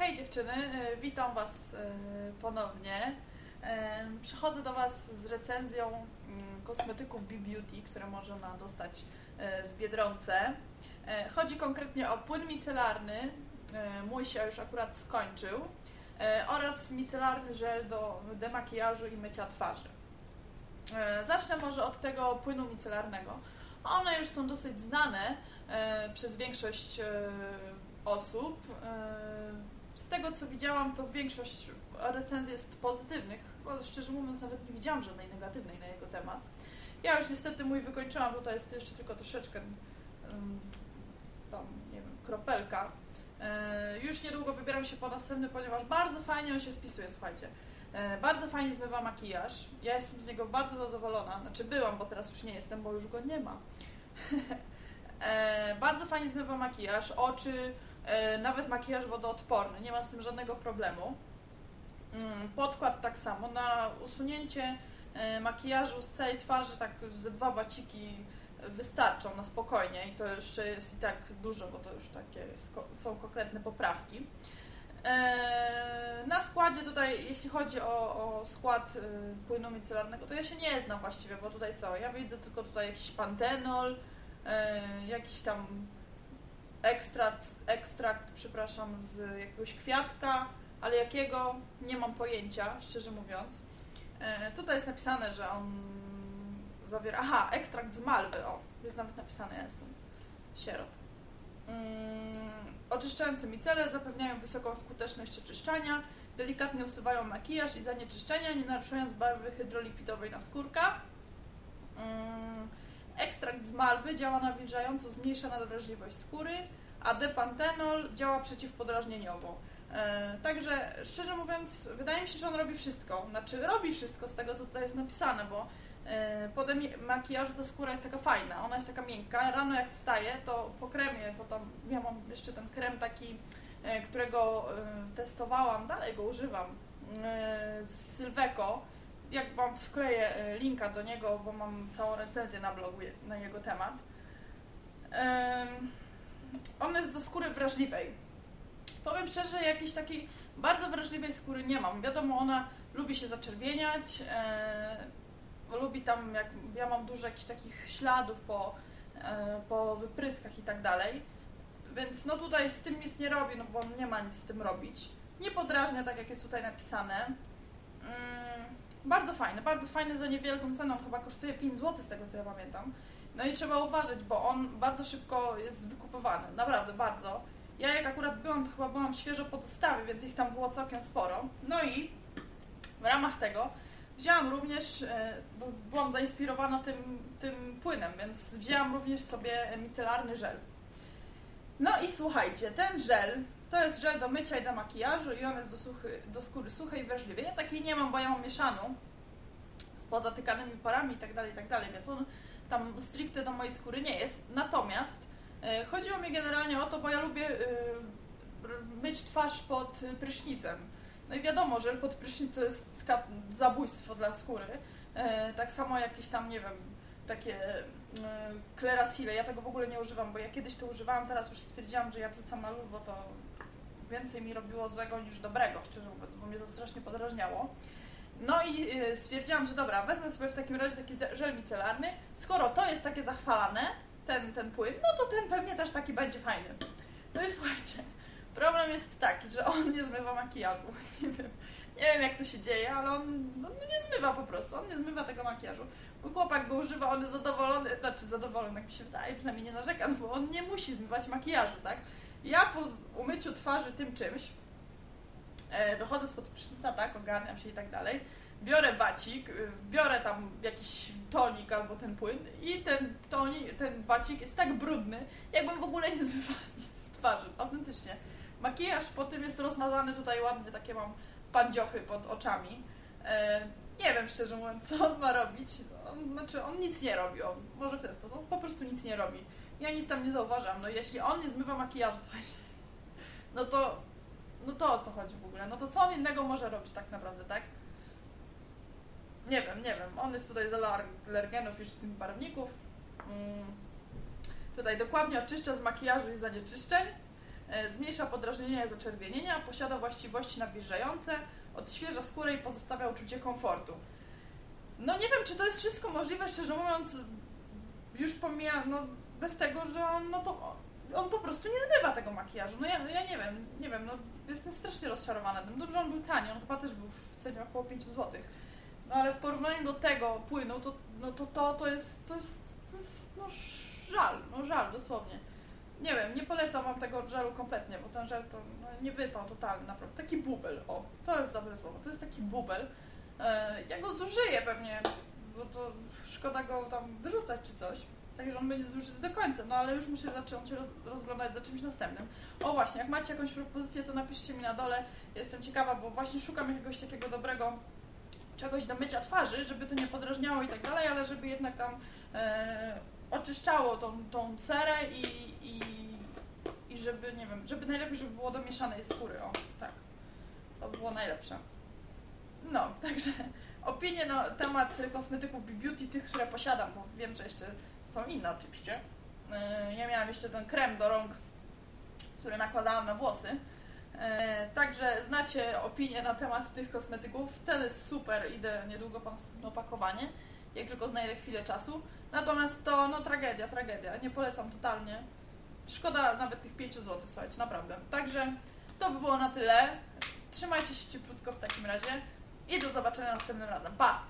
Hej dziewczyny, e, witam Was e, ponownie. E, Przychodzę do Was z recenzją mm, kosmetyków B-Beauty, które można dostać w Biedronce. Chodzi konkretnie o płyn micelarny, mój się już akurat skończył, oraz micelarny żel do demakijażu i mycia twarzy. Zacznę może od tego płynu micelarnego. One już są dosyć znane przez większość osób. Z tego co widziałam, to większość recenzji jest pozytywnych, bo szczerze mówiąc nawet nie widziałam żadnej negatywnej na jego temat. Ja już niestety mój wykończyłam, tutaj jest jeszcze tylko troszeczkę tam, nie wiem, kropelka. E, Już niedługo wybieram się po następny, ponieważ bardzo fajnie on się spisuje, słuchajcie. E, Bardzo fajnie zmywa makijaż. Ja jestem z niego bardzo zadowolona. Znaczy byłam, bo teraz już nie jestem, bo już go nie ma. E, Bardzo fajnie zmywa makijaż, oczy, nawet makijaż wodoodporny. Nie ma z tym żadnego problemu. Mm, Podkład tak samo. Na usunięcie e, makijażu z całej twarzy tak ze dwa waciki wystarczą na spokojnie i to jeszcze jest i tak dużo, bo to już takie są konkretne poprawki. E, Na składzie tutaj, jeśli chodzi o, o skład płynu micelarnego, to ja się nie znam właściwie, bo tutaj co? Ja widzę tylko tutaj jakiś pantenol, e, jakiś tam ekstrakt, ekstrakt, przepraszam, z jakiegoś kwiatka, ale jakiego nie mam pojęcia, szczerze mówiąc. E, Tutaj jest napisane, że on zawiera. Aha, ekstrakt z malwy, o, jest nawet napisane, ja jestem sierot. Mm, Oczyszczające micele zapewniają wysoką skuteczność oczyszczania, delikatnie usuwają makijaż i zanieczyszczenia, nie naruszając barwy hydrolipidowej naskórka. Mm, Ekstrakt z malwy działa nawilżająco, zmniejsza nadwrażliwość skóry, a depantenol działa przeciwpodrażnieniowo. E, Także szczerze mówiąc, wydaje mi się, że on robi wszystko. Znaczy robi wszystko z tego, co tutaj jest napisane, bo e, po makijażu ta skóra jest taka fajna, ona jest taka miękka. Rano jak wstaję, to po kremie, bo tam ja mam jeszcze ten krem taki, e, którego testowałam, dalej go używam, z Sylveco. Jak Wam wkleję e, linka do niego, bo mam całą recenzję na blogu na jego temat. Em, On jest do skóry wrażliwej. Powiem szczerze, jakiejś takiej bardzo wrażliwej skóry nie mam. Wiadomo, ona lubi się zaczerwieniać, e, lubi tam, jak ja mam dużo jakichś takich śladów po, e, po wypryskach i tak dalej. Więc no tutaj z tym nic nie robi, no bo nie ma nic z tym robić. Nie podrażnia, tak jak jest tutaj napisane. Mm, bardzo fajny, bardzo fajny za niewielką cenę, on chyba kosztuje 5 zł z tego co ja pamiętam. No i trzeba uważać, bo on bardzo szybko jest wykupowany, naprawdę bardzo. Ja jak akurat byłam, to chyba byłam świeżo po dostawie, więc ich tam było całkiem sporo. No i w ramach tego wzięłam również, e, bo byłam zainspirowana tym, tym płynem, więc wzięłam również sobie micelarny żel. No i słuchajcie, ten żel to jest żel do mycia i do makijażu i on jest do, suchy, do skóry suchej i wrażliwej. Ja takiej nie mam, bo ja mam mieszaną z pozatykanymi parami i tak dalej, i tak więc on tam stricte do mojej skóry nie jest. Natomiast e, chodziło mi generalnie o to, bo ja lubię e, myć twarz pod e, prysznicem. No i wiadomo, że pod prysznic to jest zabójstwo dla skóry. Tak samo jakieś tam, nie wiem, takie Clerasile, ja tego w ogóle nie używam, bo ja kiedyś to używałam, teraz już stwierdziłam, że ja wrzucam na luz, bo to więcej mi robiło złego niż dobrego, szczerze mówiąc, bo mnie to strasznie podrażniało. No i e, stwierdziłam, że dobra, wezmę sobie w takim razie taki żel micelarny. Skoro to jest takie zachwalane, ten, ten płyn, no to ten pewnie też taki będzie fajny. No i słuchajcie, problem jest taki, że on nie zmywa makijażu. Nie wiem, nie wiem jak to się dzieje, ale on, on nie zmywa po prostu, on nie zmywa tego makijażu. Chłopak go używa, on jest zadowolony, znaczy zadowolony, jak mi się wydaje, przynajmniej nie narzeka, no bo on nie musi zmywać makijażu, tak? Ja po umyciu twarzy tym czymś, e, wychodzę spod prysznica, tak, ogarniam się i tak dalej, biorę wacik, y, biorę tam jakiś tonik albo ten płyn i ten tonik, ten wacik jest tak brudny, jakbym w ogóle nie zmywała nic z twarzy, autentycznie. Makijaż po tym jest rozmazany, tutaj ładnie takie mam pandziochy pod oczami. Nie wiem szczerze mówiąc, co on ma robić. On, znaczy, on nic nie robi, on, może w ten sposób, po prostu nic nie robi. Ja nic tam nie zauważam. No jeśli on nie zmywa makijażu, słuchajcie, no to, no to o co chodzi w ogóle? No to co on innego może robić tak naprawdę, tak? Nie wiem, nie wiem. On jest tutaj z alergenów już z tych barwników. Mm. Tutaj dokładnie oczyszcza z makijażu i zanieczyszczeń. e, zmniejsza podrażnienia i zaczerwienienia, posiada właściwości nawilżające, odświeża skórę i pozostawia uczucie komfortu. No nie wiem, czy to jest wszystko możliwe, szczerze mówiąc, już pomija, no bez tego, że on, no, po, on po prostu nie zbywa tego makijażu. No ja, ja nie wiem, nie wiem, no jestem strasznie rozczarowana tym. Dobrze, on był tani, on chyba też był w cenie około 5 zł. No ale w porównaniu do tego płynu, to, no to, to, to jest, to jest, to jest no żal, no żal dosłownie. Nie wiem, nie polecam wam tego żelu kompletnie, bo ten żel to no, nie wypał totalny, naprawdę. Taki bubel, o, to jest dobre słowo, to jest taki bubel. E, ja go zużyję pewnie, bo to szkoda go tam wyrzucać czy coś. Także on będzie zużyty do końca, no ale już muszę zacząć roz, rozglądać za czymś następnym. O właśnie, jak macie jakąś propozycję, to napiszcie mi na dole. Jestem ciekawa, bo właśnie szukam jakiegoś takiego dobrego czegoś do mycia twarzy, żeby to nie podrażniało i tak dalej, ale żeby jednak tam e, oczyszczało tą, tą cerę i, i, i żeby, nie wiem, żeby najlepiej, żeby było do mieszanej skóry, o, tak. To by było najlepsze. No, także opinie na temat kosmetyków B-Beauty, tych, które posiadam, bo wiem, że jeszcze są inne oczywiście. E, Ja miałam jeszcze ten krem do rąk, który nakładałam na włosy. E, Także znacie opinie na temat tych kosmetyków. Ten jest super, idę niedługo po opakowanie, jak tylko znajdę chwilę czasu. Natomiast to no tragedia, tragedia. Nie polecam totalnie. Szkoda nawet tych 5 zł, słuchajcie, naprawdę. Także to by było na tyle. Trzymajcie się cieplutko w takim razie i do zobaczenia następnym razem. Pa!